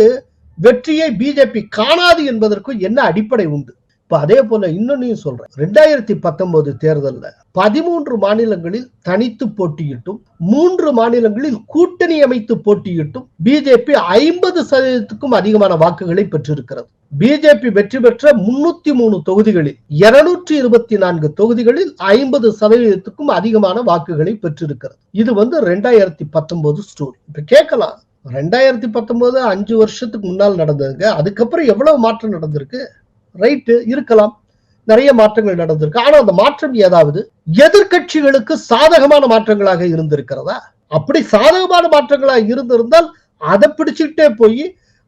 வெற்றியை பிஜேபி காணாது என்பதற்கும் என்ன அடிப்படை உண்டு? இப்ப அதே போல இன்னொன்னையும் சொல்றேன் ரெண்டாயிரத்தி பத்தொன்பது தேர்தல்ல பதிமூன்று மாநிலங்களில் தனித்து போட்டியிட்டும் மூன்று மாநிலங்களில் கூட்டணி அமைத்து போட்டியிட்டும் பிஜேபி ஐம்பது சதவீதத்துக்கும் அதிகமான வாக்குகளை பெற்றிருக்கிறது. பிஜேபி வெற்றி பெற்ற முன்னூத்தி மூணு தொகுதிகளில் இருநூற்றி இருபத்தி நான்கு தொகுதிகளில் ஐம்பது சதவீதத்துக்கும் அதிகமான வாக்குகளை பெற்றிருக்கிறது. இது வந்து ரெண்டாயிரத்தி பத்தொன்பது ஸ்டோரி இப்ப கேட்கலாம். ரெண்டாயிரத்தி பத்தொன்பது அஞ்சு வருஷத்துக்கு முன்னால் நடந்ததுங்க. அதுக்கப்புறம் எவ்வளவு மாற்றம் நடந்திருக்கு? ரைட்டு இருக்கலாம். நிறைய மாற்றங்கள் நடந்திருக்கு. ஆனா அந்த மாற்றம் ஏதாவது எதிர்கட்சிகளுக்கு சாதகமான மாற்றங்களாக இருந்திருக்கிறதா? அப்படி சாதகமான மாற்றங்களா இருந்திருந்தால் அதை பிடிச்சுக்கிட்டே போய்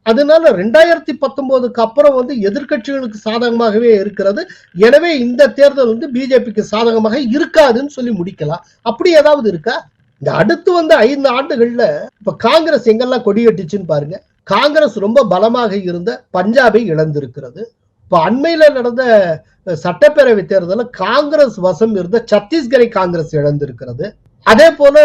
அதனால ரெண்டாயிரத்தி பத்தொன்பதுக்கு அப்புறம் வந்து எதிர்கட்சிகளுக்கு சாதகமாகவே இருக்கிறது. எனவே இந்த தேர்தல் வந்து பிஜேபிக்கு சாதகமாக இருக்காதுன்னு சொல்லி முடிக்கலாம். அப்படி ஏதாவது இருக்கா? இந்த அடுத்து வந்த ஐந்து ஆண்டுகள்ல இப்ப காங்கிரஸ் எங்கெல்லாம் கொடி கட்டிச்சுன்னு பாருங்க. காங்கிரஸ் ரொம்ப பலமாக இருந்த பஞ்சாபை இழந்திருக்கிறது. இப்போ அண்மையில் நடந்த சட்டப்பேரவை தேர்தலில் காங்கிரஸ் வசம் இருந்த சத்தீஸ்கரை காங்கிரஸ் இழந்திருக்கிறது. அதே போல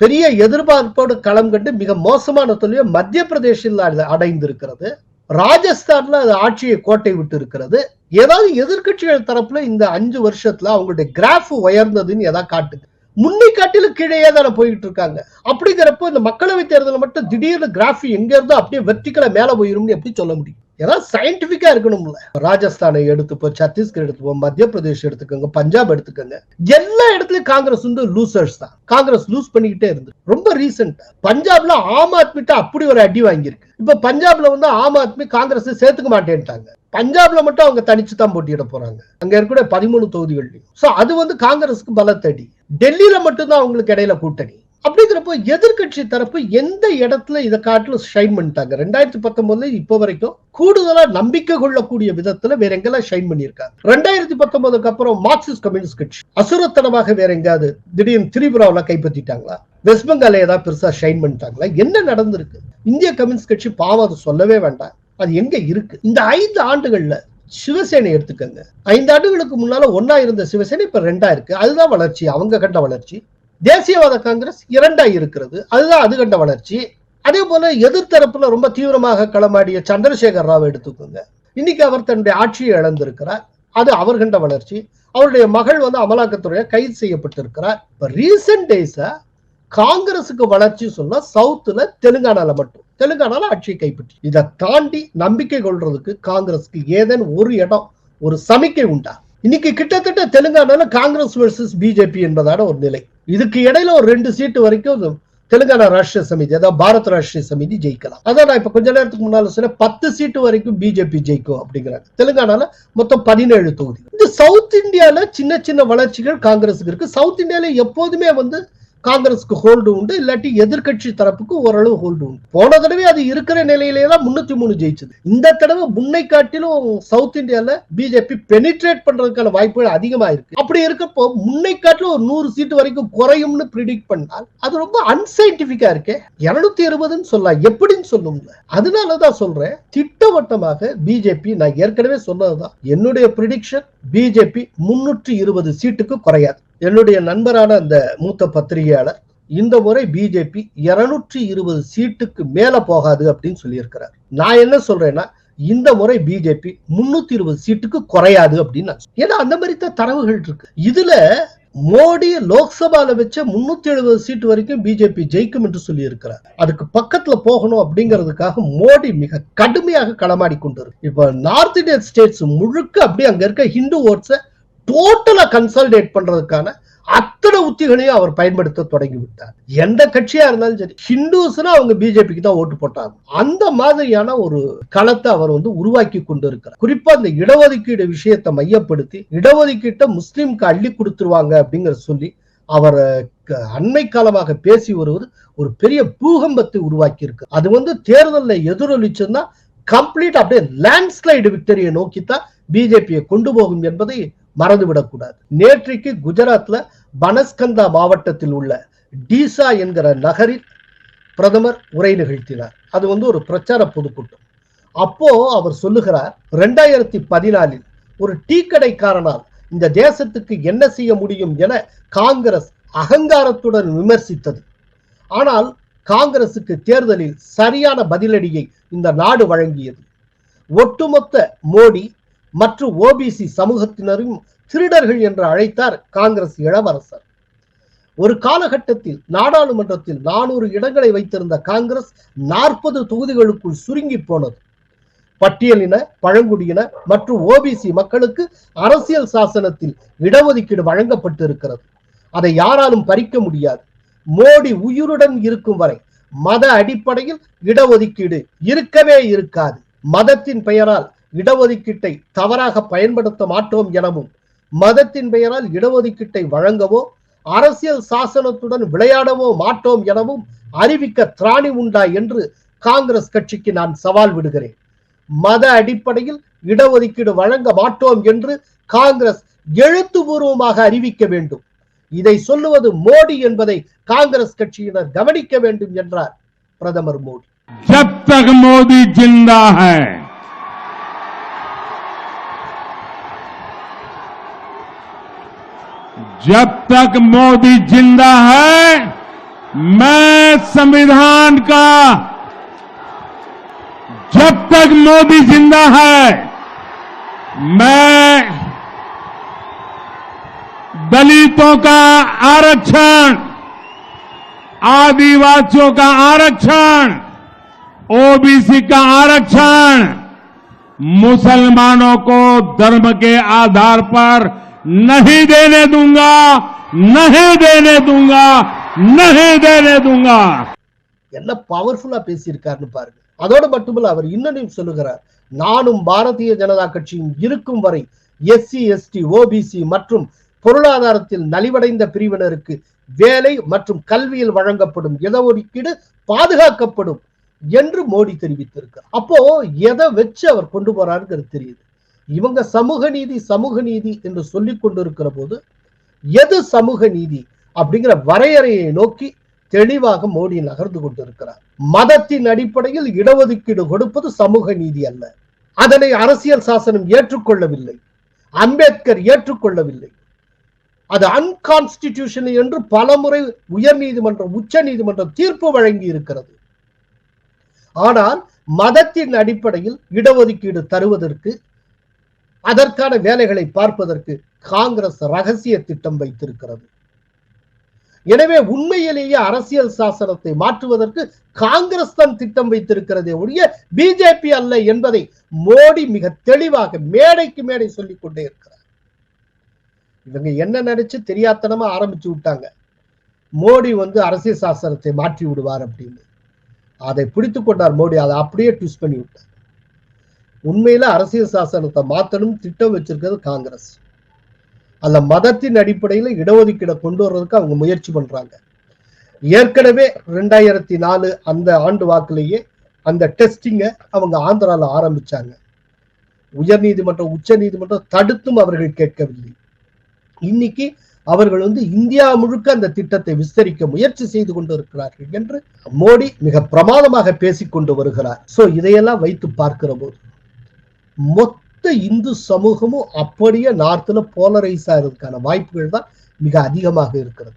பெரிய எதிர்பார்ப்போடு களம் கண்டு மிக மோசமான தோல்வியை மத்திய பிரதேசில் அடைந்திருக்கிறது. ராஜஸ்தான்ல அது ஆட்சியை கோட்டை விட்டு இருக்கிறது ஏதாவது எதிர்க்கட்சிகள் தரப்புல இந்த அஞ்சு வருஷத்துல அவங்களுடைய கிராஃப் உயர்ந்ததுன்னு ஏதாவது காட்டுது? முன்னை காட்டில கீழேயே தானே போயிட்டு இருக்காங்க அப்படிங்கிறப்போ இந்த மக்களவை தேர்தலில் மட்டும் திடீர்னு கிராஃபி எங்க இருந்தோ அப்படியே வெர்டிக்கலா மேல போயிரும்னு எப்படி சொல்ல முடியும்? ஏதாவது சயின்டிபிக்கா இருக்கணும்ல. ராஜஸ்தானை எடுத்துப்போம் சத்தீஸ்கர் எடுத்துப்போம் மத்திய பிரதேஷ் எடுத்துக்கோங்க பஞ்சாப் எடுத்துக்கோங்க. எல்லா இடத்துலயும் காங்கிரஸ் வந்து லூசர்ஸ் தான். காங்கிரஸ் லூஸ் பண்ணிக்கிட்டே இருந்து. ரொம்ப ரீசெண்டா பஞ்சாப்ல ஆம் ஆத்மிட்ட அப்படி ஒரு அடி வாங்கியிருக்கு. இப்ப பஞ்சாப்ல வந்து ஆம் ஆத்மி காங்கிரஸ் சேர்த்துக்க மாட்டேன்ட்டாங்க. பஞ்சாப்ல மட்டும் அவங்க தனிச்சு தான் போட்டியிட போறாங்க. அங்க இருக்கக்கூடிய பதிமூணு தொகுதிகள்லையும். சோ அது வந்து காங்கிரஸுக்கு பலத்தடி. டெல்லியில மட்டும்தான் அவங்களுக்கு இடையில கூட்டணி. அப்படிங்கிறப்போ எதிர்க்கட்சி தரப்பு எந்த இடத்துல இதை காட்டிலும் ஷைன் பண்ணிட்டாங்க? ரெண்டாயிரத்தி பத்தொன்பதுல இப்போ வரைக்கும் கூடுதலா நம்பிக்கை கொள்ளக்கூடிய விதத்துல வேற எங்கெல்லாம் ஷைன் பண்ணியிருக்காங்க? ரெண்டாயிரத்தி பத்தொன்பதுக்கு அப்புறம் மார்க்சிஸ்ட் கம்யூனிஸ்ட் கட்சி அசுரத்தனமாக வேற எங்கேயாவது திடீர்னு திரிபுராவில் கைப்பற்றிட்டாங்களா? வெஸ்ட் பெங்கால ஏதாவது பெருசா ஷைன் பண்ணிட்டாங்களா? என்ன நடந்திருக்கு? இந்திய கம்யூனிஸ்ட் கட்சி பாவம் அதை சொல்லவே வேண்டாம். அது எங்க இருக்கு? இந்த ஐந்து ஆண்டுகள்ல சிவசேனை எடுத்துக்கங்க. ஐந்து ஆண்டுகளுக்கு முன்னால ஒன்னா இருந்த சிவசேனை இப்ப ரெண்டா இருக்கு. அதுதான் வளர்ச்சி. அவங்க கண்ட வளர்ச்சி. தேசியவாத காங்கிரஸ் இரண்டா இருக்கிறது. அதுதான் அது கண்ட வளர்ச்சி. அதே போல எதிர்த்தரப்புல ரொம்ப தீவிரமாக களமாடிய சந்திரசேகர் ராவ் எடுத்துக்கோங்க. இன்னைக்கு அவர் தன்னுடைய ஆட்சியை இழந்திருக்கிறார். அது அவர் கண்ட வளர்ச்சி. அவருடைய மகள் வந்து அமலாக்கத்துறையை கைது செய்யப்பட்டிருக்கிறார். இப்ப ரீசெண்ட் டேஸா காங்கிரசுக்கு வளர்ச்சி சொன்னா சவுத்துல தெலுங்கானால மட்டும். தெலுங்கானால ஆட்சியை கைப்பற்றி. இதை தாண்டி நம்பிக்கை கொள்றதுக்கு காங்கிரஸ்க்கு ஏதேனும் ஒரு இடம் ஒரு சமிக்கை உண்டா? இன்னைக்கு கிட்டத்தட்ட தெலுங்கானால காங்கிரஸ் வெர்சஸ் பிஜேபி என்பதான ஒரு நிலை. இதுக்கு இடையில ஒரு ரெண்டு சீட்டு வரைக்கும் தெலுங்கானா ராஷ்டிரிய சமிதி அதாவது பாரத் ராஷ்டிரிய சமிதி ஜெயிக்கலாம். அதான் நான் இப்ப கொஞ்ச நேரத்துக்கு முன்னால சொன்ன பத்து சீட்டு வரைக்கும் பிஜேபி ஜெயிக்கும் அப்படிங்கிறாங்க. தெலுங்கானால மொத்தம் பதினேழு தொகுதி. இந்த சவுத் இந்தியால சின்ன சின்ன வளர்ச்சிகள் காங்கிரஸுக்கு இருக்கு. சவுத் இந்தியால எப்போதுமே வந்து காங்கிரஸுக்கு ஹோல்டு உண்டு இல்லாட்டி எதிர்க்கட்சி தரப்புக்கு ஓரளவு ஹோல்டு உண்டு. போன தடவை அது இருக்கிற நிலையிலேயே தான் முன்னூத்தி மூணு ஜெயிச்சது. இந்த தடவை முன்னை காட்டிலும் சவுத் இந்தியால பிஜேபி பெனிட்ரேட் பண்றதுக்கான வாய்ப்புகள் அதிகமா இருக்கு. அப்படி இருக்கப்போ முன்னை காட்டிலும் ஒரு நூறு சீட்டு வரைக்கும் குறையும்னு ப்ரிடிக்ட் பண்ணால் அது ரொம்ப அன்சைன்டிபிக்கா இருக்கே. இருநூத்தி இருபதுன்னு சொல்லலாம் எப்படின்னு சொல்லும்ல அதனாலதான் சொல்றேன் திட்டவட்டமாக பிஜேபி நான் ஏற்கனவே சொன்னதுதான். என்னுடைய ப்ரிடிக்ஷன் பிஜேபி முன்னூற்றி இருபது சீட்டுக்கு குறையாது. என்னுடைய நண்பரான அந்த மூத்த பத்திரிகையாளர் இந்த முறை பிஜேபி இருநூற்றி இருபது சீட்டுக்கு மேல போகாது அப்படின்னு சொல்லியிருக்கிறார். நான் என்ன சொல்றேன்னா இந்த முறை பிஜேபி முன்னூத்தி இருபது சீட்டுக்கு குறையாது அப்படின்னு ஏன்னா அந்த மாதிரி தான் தரவுகள் இருக்கு. இதுல மோடி லோக்சபால வச்ச முன்னூத்தி எழுபது சீட்டு வரைக்கும் பிஜேபி ஜெயிக்கும் என்று சொல்லி இருக்கிறார் அதுக்கு பக்கத்துல போகணும் அப்படிங்கிறதுக்காக மோடி மிக கடுமையாக களமாடி கொண்டிருக்கு. இப்ப நார்த் இந்தியன் ஸ்டேட்ஸ் முழுக்க அப்படியே அங்க இருக்க ஹிந்து ஓட்ஸை டோட்டலா கன்சாலிடேட் பண்றதுக்கான அத்தனை உத்திகளையும் அவர் பயன்படுத்த தொடங்கி விட்டார். எந்த கட்சியா இருந்தாலும் சரி ஹிந்துஸ்னா அவங்க பிஜேபிக்கு தான் ஓட்டு போட்டாங்க. அந்த மாதிரியான ஒரு களத்தை அவர் வந்து உருவாக்கி கொண்டு இருக்கிறார் குறிப்பா இந்த இடஒதுக்கீடு விஷயத்தை மையப்படுத்தி இடஒதுக்கீட்டை முஸ்லிம்க்கு அள்ளி கொடுத்துருவாங்க அப்படிங்கிற சொல்லி அவர் க- அண்மை காலமாக பேசி வருவது ஒரு பெரிய பூகம்பத்தை உருவாக்கி இருக்கு அது வந்து தேர்தலில் எதிரொலிச்சுன்னா கம்ப்ளீட் அப்படியே லேண்ட்ஸ்லைடு விக்டரியை நோக்கித்தான் பிஜேபியை கொண்டு போகும் என்பதை மறந்துவிடக்கூடாது. நேற்றைக்கு குஜராத்ல பனஸ்கந்தா மாவட்டத்தில் உள்ள டீசா என்கிற நகரில் பிரதமர் உரை நிகழ்த்தினார். அது வந்து ஒரு பிரச்சார பொதுக்கூட்டம். அப்போ அவர் சொல்லுகிறார் ரெண்டாயிரத்தி பதினாலில் ஒரு டீ கடைக்காரனால் இந்த தேசத்துக்கு என்ன செய்ய முடியும் என காங்கிரஸ் அகங்காரத்துடன் விமர்சித்தது. ஆனால் காங்கிரசுக்கு தேர்தலில் சரியான பதிலடியை இந்த நாடு வழங்கியது. ஒட்டுமொத்த மோடி மற்றும் ஓபிசி சமூகத்தினரும் திருடர்கள் என்று அழைத்தார் காங்கிரஸ் இளவரசர். ஒரு காலகட்டத்தில் நாடாளுமன்றத்தில் நானூறு இடங்களை வைத்திருந்த காங்கிரஸ் நாற்பது தொகுதிகளுக்குள் சுருங்கி போனது. பட்டியலின பழங்குடியின மற்றும் ஓபிசி மக்களுக்கு அரசியல் சாசனத்தில் இடஒதுக்கீடு வழங்கப்பட்டிருக்கிறது. அதை யாராலும் பறிக்க முடியாது. மோடி உயிருடன் இருக்கும் வரை மத அடிப்படையில் இடஒதுக்கீடு இருக்கவே இருக்காது. மதத்தின் பெயரால் இடஒதுக்கீட்டை தவறாக பயன்படுத்த மாட்டோம் எனவும் மதத்தின் பெயரால் இடஒதுக்கீட்டை வழங்கவோ அரசியல் சாசனத்துடன் விளையாடவோ மாட்டோம் எனவும் அறிவிக்க திராணி உண்டா என்று காங்கிரஸ் கட்சிக்கு நான் சவால் விடுகிறேன். மத அடிப்படையில் இடஒதுக்கீடு வழங்க மாட்டோம் என்று காங்கிரஸ் எழுத்துபூர்வமாக அறிவிக்க வேண்டும். இதை சொல்லுவது மோடி என்பதை காங்கிரஸ் கட்சியினர் கவனிக்க வேண்டும் என்றார் பிரதமர் மோடி. ஜப் தக் மோடி ஜிந்தா जब तक मोदी ज़िंदा है, मैं संविधान का, जब तक मोदी ज़िंदा है, मैं दलितों का आरक्षण, आदिवासियों का आरक्षण ओबीसी का आरक्षण, मुसलमानों को धर्म के आधार पर नहीं देने दूंगा नहीं देने दूंगा नहीं देने दूंगा என்ன பவர்ஃபுல்லா பேசியிருக்காருன்னு பாருங்க அதோடு மட்டுமல்ல அவர் இன்னொன்னையும் சொல்லுகிறார் நானும் பாரதிய ஜனதா கட்சியும் இருக்கும் வரை எஸ்சி எஸ்டி ஓபிசி மற்றும் பொருளாதாரத்தில் நலிவடைந்த பிரிவினருக்கு வேலை மற்றும் கல்வியில் வழங்கப்படும் இடஒதுக்கீடு பாதுகாக்கப்படும் என்று மோடி தெரிவித்திருக்கிறார் அப்போ எதை வச்சு அவர் கொண்டு போறாருங்கிறது தெரியுது இவங்க சமூக நீதி சமூக நீதி என்று சொல்லிக் கொண்டிருக்கிற போது எது சமூக நீதி அப்படிங்கிற வரையறையை நோக்கி தெளிவாக மோடி நகர்ந்து கொண்டிருக்கிறார். மதத்தின் அடிப்படையில் இடஒதுக்கீடு கொடுப்பது சமூக நீதி அல்ல. அதனை அரசியல் சாசனம் ஏற்றுக்கொள்ளவில்லை. அம்பேத்கர் ஏற்றுக்கொள்ளவில்லை. அது அன்கான்ஸ்டிடியூஷன் என்று பலமுறை உயர் நீதிமன்றம் உச்ச நீதிமன்றம் தீர்ப்பு வழங்கி இருக்கிறது. ஆனால் மதத்தின் அடிப்படையில் இடஒதுக்கீடு தருவதற்கு அதற்கான வேலைகளை பார்ப்பதற்கு காங்கிரஸ் ரகசிய திட்டம் வைத்திருக்கிறது. எனவே உண்மையிலேயே அரசியல் சாசனத்தை மாற்றுவதற்கு காங்கிரஸ் தான் திட்டம் வைத்திருக்கிறதே ஒழிய பிஜேபி அல்ல என்பதை மோடி மிக தெளிவாக மேடைக்கு மேடை சொல்லிக் கொண்டே இருக்கிறார். இவங்க என்ன நினைச்சு தெரியாத்தனமா ஆரம்பிச்சு விட்டாங்க. மோடி வந்து அரசியல் சாசனத்தை மாற்றி விடுவார் அப்படின்னு. அதை பிடித்து கொண்டார் மோடி. அதை அப்படியே ட்விஸ்ட் பண்ணி விட்டார். உண்மையில அரசியல் சாசனத்தை மாத்தணும் திட்டம் வச்சிருக்கிறது காங்கிரஸ். அந்த மதத்தின் அடிப்படையில் இடஒதுக்கீடை கொண்டு வர்றதுக்கு அவங்க முயற்சி பண்றாங்க. ஏற்கனவே ரெண்டாயிரத்தி நாலு அந்த ஆண்டு வாக்குலேயே அந்த டெஸ்டிங்கை அவங்க ஆந்திரால ஆரம்பிச்சாங்க. உயர் நீதிமன்றம் உச்ச நீதிமன்றம் தடுத்தும் அவர்கள் கேட்கவில்லை. இன்னைக்கு அவர்கள் வந்து இந்தியா முழுக்க அந்த திட்டத்தை விஸ்தரிக்க முயற்சி செய்து கொண்டு இருக்கிறார்கள் என்று மோடி மிக பிரமாதமாக பேசிக்கொண்டு வருகிறார். சோ இதையெல்லாம் வைத்து பார்க்கிற போது மொத்த இந்து சமூகமும் அப்படியே நார்த்தில் போலரைஸ் ஆகிறதுக்கான வாய்ப்புகள் தான் மிக அதிகமாக இருக்கிறது.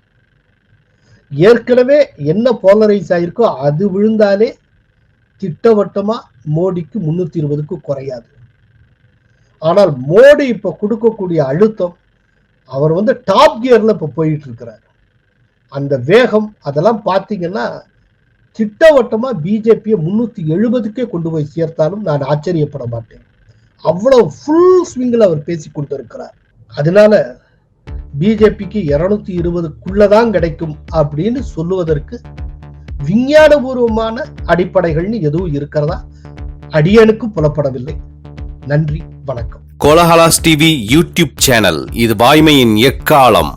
ஏற்கனவே என்ன போலரைஸ் ஆயிருக்கோ அது விழுந்தாலே திட்டவட்டமாக மோடிக்கு முன்னூற்றி இருபதுக்கு குறையாது. ஆனால் மோடி இப்போ கொடுக்கக்கூடிய அழுத்தம் அவர் வந்து டாப் கியரில் இப்போ போயிட்டு இருக்கிறார். அந்த வேகம் அதெல்லாம் பார்த்தீங்கன்னா திட்டவட்டமாக பிஜேபியை முன்னூற்றி எழுபதுக்கே கொண்டு போய் சேர்த்தாலும் நான் ஆச்சரியப்பட மாட்டேன். அவ்வளவு ஃபுல் ஸ்விங்கில் அவர் பேசி கொண்டிருக்கிறார். அதனால பிஜேபிக்கு இருநூத்தி இருபதுக்குள்ளதான் கிடைக்கும் அப்படின்னு சொல்லுவதற்கு விஞ்ஞானபூர்வமான அடிப்படைகள்னு எதுவும் இருக்கிறதா? அடியனுக்கு புலப்படவில்லை. நன்றி வணக்கம். கோலஹலாஸ் டிவி யூடியூப் சேனல் இது வாய்மையின் எக்காலம்.